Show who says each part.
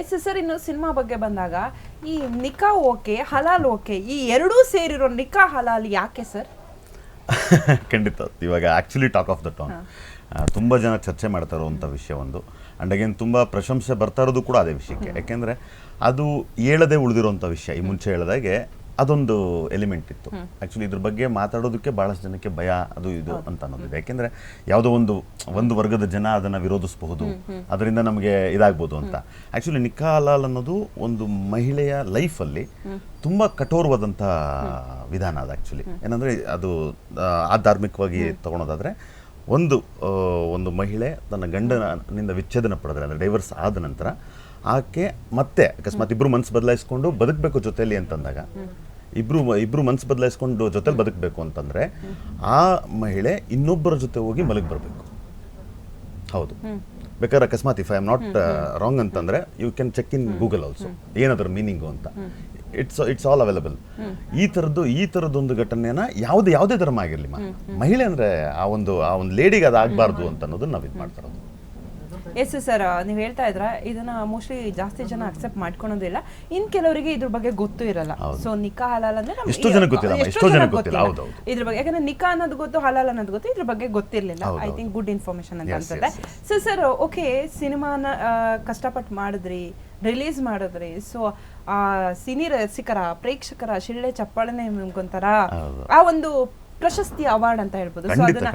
Speaker 1: Yes sir ಇನ್ನು cinema ಬಗ್ಗೆ ಬಂದಾಗ ಈ ನಿಕಾ ಓಕೆ ಹಲಾಲ್ ಓಕೆ ಈ ಎರಡೂ ಸೇರಿರೋ ನಿಕಾ ಹಲಾಲ್ ಯಾಕೆ ಸರ್?
Speaker 2: ಖಂಡಿತ. ಇವಾಗ actually talk of the town ತುಂಬ ಜನ ಚರ್ಚೆ ಮಾಡ್ತಾ ಇರುವಂಥ ವಿಷಯ ಒಂದು. ಆ್ಯಂಡ್ ಅಗೇನ್ ತುಂಬ ಪ್ರಶಂಸೆ ಬರ್ತಾ ಇರೋದು ಕೂಡ ಅದೇ ವಿಷಯಕ್ಕೆ. ಯಾಕೆಂದರೆ ಅದು ಹೇಳದೆ ಉಳಿದಿರೋಂಥ ವಿಷಯ. ಈ ಮುಂಚೆ ಹೇಳ್ದಾಗೆ ಅದೊಂದು ಎಲಿಮೆಂಟ್ ಇತ್ತು. ಆ್ಯಕ್ಚುಲಿ ಇದ್ರ ಬಗ್ಗೆ ಮಾತಾಡೋದಕ್ಕೆ ಭಾಳಷ್ಟು ಜನಕ್ಕೆ ಭಯ ಅದು ಇದು ಅಂತ ಅನ್ನೋದಿದೆ. ಯಾಕೆಂದರೆ ಯಾವುದೋ ಒಂದು ಒಂದು ವರ್ಗದ ಜನ ಅದನ್ನು ವಿರೋಧಿಸಬಹುದು. ಅದರಿಂದ ನಮಗೆ ಇದಾಗ್ಬೋದು ಅಂತ. ಆ್ಯಕ್ಚುಲಿ ನಿಖಾಲಾಲ್ ಅನ್ನೋದು ಒಂದು ಮಹಿಳೆಯ ಲೈಫಲ್ಲಿ ತುಂಬ ಕಠೋರವಾದಂಥ ವಿಧಾನ ಅದು ಆ್ಯಕ್ಚುಲಿ ಏನಂದರೆ ಅದು ಆ, ಆಧಾರ್ಮಿಕವಾಗಿ ತೊಗೊಳೋದಾದರೆ ಒಂದು ಒಂದು ಮಹಿಳೆ ತನ್ನ ಗಂಡನಿಂದ ವಿಚ್ಛೇದನ ಪಡೆದ್ರೆ ಅಂದರೆ ಡೈವರ್ಸ್ ಆದ ನಂತರ ಆಕೆ ಮತ್ತೆ ಅಕಸ್ಮಾತ್ ಇಬ್ಬರು ಮನಸ್ಸು ಬದಲಾಯಿಸ್ಕೊಂಡು ಬದುಕಬೇಕು ಜೊತೆಯಲ್ಲಿ ಅಂತಂದಾಗ ಇಬ್ರು ಇಬ್ರು ಮನ್ಸು ಬದಲಾಯಿಸ್ಕೊಂಡು ಜೊತೆಲಿ ಬದುಕಬೇಕು ಅಂತಂದ್ರೆ ಆ ಮಹಿಳೆ ಇನ್ನೊಬ್ಬರ ಜೊತೆ ಹೋಗಿ ಮಲಗಿ ಬರಬೇಕು. ಹೌದು. ಬೇಕಾದ್ರೆ ಅಕಸ್ಮಾತ್ if I am not wrong ಅಂತಂದ್ರೆ you can check in Google also ಏನಾದ್ರೂ ಮೀನಿಂಗು ಅಂತ. ಇಟ್ಸ್ ಇಟ್ಸ್ ಆಲ್ ಅವೈಲಬಲ್ ಈ ಥರದ್ದು ಈ ಥರದ್ದೊಂದು ಘಟನೆನ ಯಾವುದೇ ಯಾವುದೇ ಧರ್ಮ ಆಗಿರಲಿ ಮಹಿಳೆ ಅಂದ್ರೆ ಆ ಒಂದು ಆ ಒಂದು ಲೇಡಿಗೆ ಅದು ಆಗಬಾರ್ದು ಅಂತ ಅನ್ನೋದನ್ನ ನಾವು ಇದು ಮಾಡ್ತಾ ಇರೋದು.
Speaker 1: ಎಸ್ ಸರ್ ನೀವು ಹೇಳ್ತಾ ಇದ್ರ ಇದನ್ನ ಮೋಸ್ಟ್ಲಿ ಜಾಸ್ತಿ ಜನ ಅಕ್ಸೆಪ್ಟ್ ಮಾಡ್ಕೊಳೋದಿಲ್ಲ. ಇನ್ ಕೆಲವರಿಗೆ ಇದ್ರ ಬಗ್ಗೆ ಗೊತ್ತು ಇರಲ್ಲ. ಸೊ ನಿಕಾ ಹಲಾಲ್ ಅಂದ್ರೆ
Speaker 2: ಎಷ್ಟೋ ಜನಕ್ಕೆ ಗೊತ್ತಿಲ್ಲ,
Speaker 1: ಎಷ್ಟೋ ಇದ್ರ ಬಗ್ಗೆ ಯಾಕಂದ್ರೆ ನಿಕಾ ಅನ್ನೋದು ಗೊತ್ತು ಹಲಾಲ್ ಅನ್ನೋದು ಗೊತ್ತು ಇದ್ರ ಬಗ್ಗೆ ಗೊತ್ತಿರಲಿಲ್ಲ. ಐ. ಥಿಂಕ್ ಗುಡ್ ಇನ್ಫಾರ್ಮೇಶನ್ ಅಂತ ಅನ್ಸುತ್ತೆ. ಸೊ ಸರ್ ಓಕೆ ಸಿನಿಮಾನ ಕಷ್ಟಪಟ್ಟು ಮಾಡಿದ್ರಿ ರಿಲೀಸ್ ಮಾಡಿದ್ರಿ. ಸೊ ಆ ಸಿನಿ ರಸಿಕರ ಪ್ರೇಕ್ಷಕರ ಶಿಳ್ಳೆ ಚಪ್ಪಾಳನೆ ನಿಮ್ಗೊಂಥರ. ಆ ಒಂದು ಪ್ರಶಸ್ತಿ ಅವಾರ್ಡ್ ಅಂತ ಹೇಳ್ಬೋದು. ಸೊ ಅದನ್ನ.